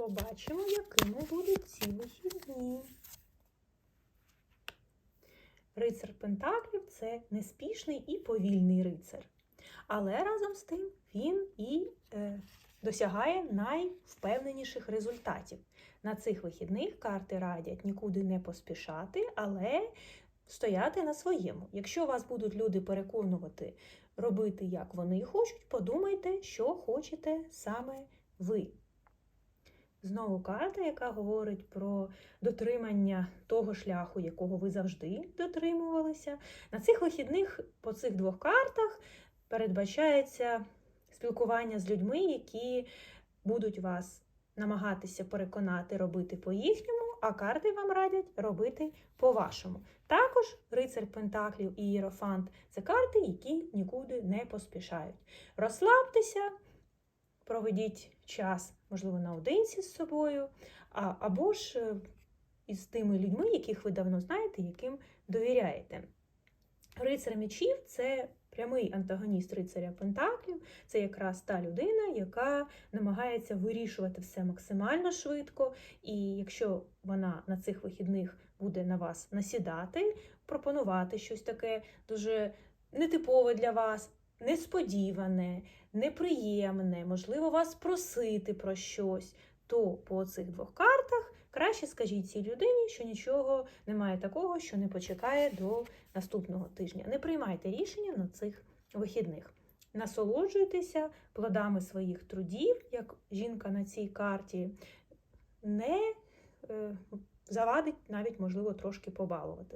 Побачимо, якими будуть ці вихідні. Рицар Пентаклів це неспішний і повільний рицар. Але разом з тим він і е, досягає найвпевненіших результатів. На цих вихідних карти радять нікуди не поспішати, але стояти на своєму. Якщо вас будуть люди переконувати робити, як вони хочуть, подумайте, що хочете саме ви. Знову карта, яка говорить про дотримання того шляху, якого ви завжди дотримувалися. На цих вихідних по цих двох картах передбачається спілкування з людьми, які будуть вас намагатися переконати робити по-їхньому, а карти вам радять робити по-вашому. Також рицар Пентаклів і Єрофант це карти, які нікуди не поспішають. Розслабтеся, проведіть час, можливо, наодинці з собою, або ж е, із тими людьми, яких ви давно знаєте, яким довіряєте. Рицар мечів це прямий антагоніст рицаря Пентаклів, це якраз та людина, яка намагається вирішувати все максимально швидко. І якщо вона на цих вихідних буде на вас насідати, пропонувати щось таке дуже нетипове для вас, несподіване, неприємне, можливо, вас просити про щось, то по цих двох картах краще скажіть цій людині, що нічого немає такого, що не почекає до наступного тижня. Не приймайте рішення на цих вихідних. Насолоджуйтеся плодами своїх трудів, як жінка на цій карті, не е, завадить навіть, можливо, трошки побалувати.